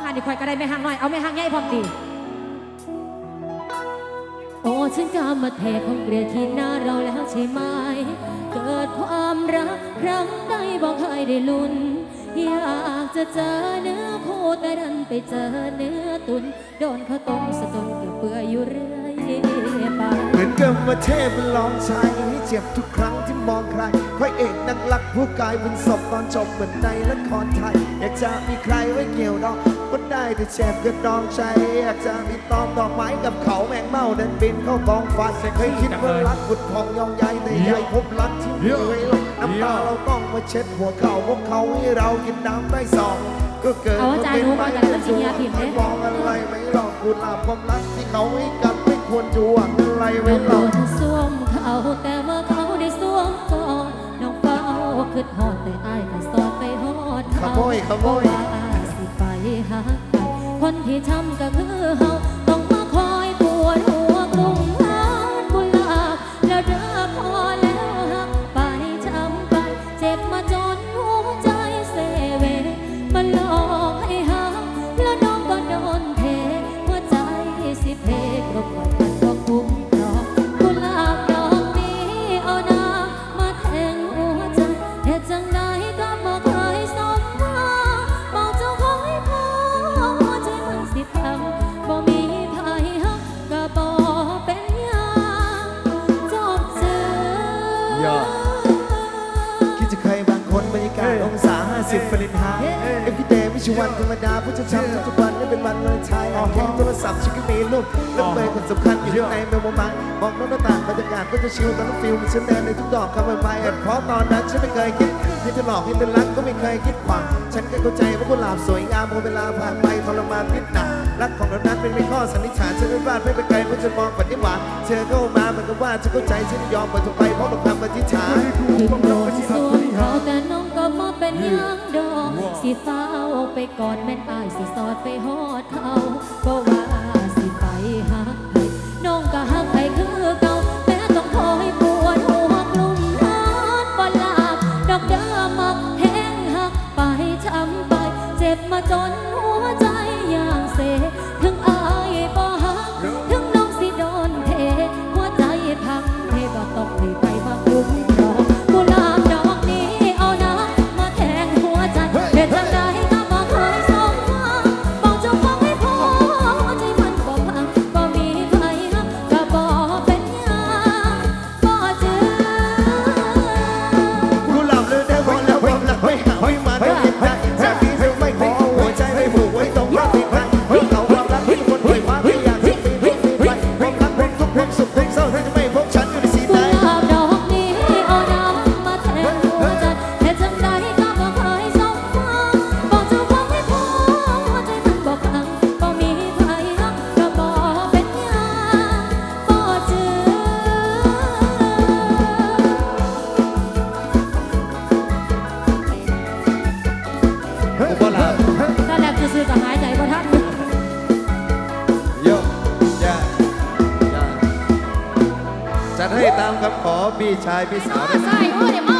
ว่างานนี่คอยก็ได้ไม่ห่างน้อย เอาไม่ห่างใหญ่พร้อมดีโอ้ฉันกำมาเทของเกลียดที่หน้าเราแล้วใช่ไหม เกิดความรักครั้งใดบอกเคยได้ลุ้น อยากจะเจอเนื้อคู่แต่ดันไปเจอเนื้อตุน โดนเขาต้มสะจนเกือบเปื่อยอยู่เรื่อยไปเหมือนกับว่าเทพมันลองใช้ให้เจ็บทุกครั้งที่มองใครพระเอกนักลักผู้กลายเป็นศพตอนจบเหมือนในละครไทย อยากจะมีใครไว้เกี่ยวดอง ก็ได้แต่เจ็บก็ดองใจอยากจะมีตอมดอกไม้กับเขาแมงเม่าเดินบินเข้ากองฟันเคยคิดว่ารักบุดพองยองใยแต่ใหญ่พบรักที่มีไว้หรอกน้ำตาเราต้องมาเช็ดหัวเข่าพวกเขาให้เรากินน้ำได้สองก็เกิดเอาอาจารย์รู้มาจากเรื่องจริงอย่าผิดเด้มองอะไรไม่หรอกกุหลาบความรักที่เขาให้กันไม่ควรจะหวังอะไรไว้น้องหรโดอกนสวมเขาแต่ว่าเขาได้สวมก่อนน้องเฝ้าขึ้นหอดแต่อายก็สอดไปหอดเขาขโมยขโมยว่าสิไป หาใครคนที่ทำก็คือเฮา องศา50ฟาเรนไฮต์เอฟพีเดย์ไม่ใช่วันธรรมดาผู้จะช้ำทุกวันไม่เป็นวันวันไทยแค่โทรศัพท์ฉันก็มีรูปแล้วเบอร์คนสำคัญอยู่ในเมลโมบายมองนอกหน้าต่างบรรยากาศก็จะชิลตอนน้องฟิลมีฉันแนนในทุกดอกคำบายบายเพราะตอนนั้นฉันไม่เคยคิดที่จะหลอกที่จะรักก็ไม่เคยคิดหวังฉันก็เข้าใจว่ากุหลาบสวยงามพอเวลาผ่านไปทรมานพิษหนักรักของเรานั้นเป็นไม่ข้อสันนิษฐานฉันไม่พลาดไม่ไปไกลเพราะจะมองฝันที่หวานเธอเข้ามาเหมือนกับว่าจะเข้าใจฉันยอมเปิดทุกไปเพราะบางคำอธิษฐานางดอกสิฟ้าเอาไปก่อนแม่นอายสิสอดไปหอดเขาก็ว่าสิไปหักให้น้องก็หักให้คือเก่าแม้ต้องคอยปวดหัวกลุ่มนานบ่หลับดอกเดิมมักแห้งหักไปช้ำไป เจ็บมาจนหัวใจอย่างเสถึง จัดให้ตามคำขอพี่ชายพี่สาวใช่เออเดี๋ยวมา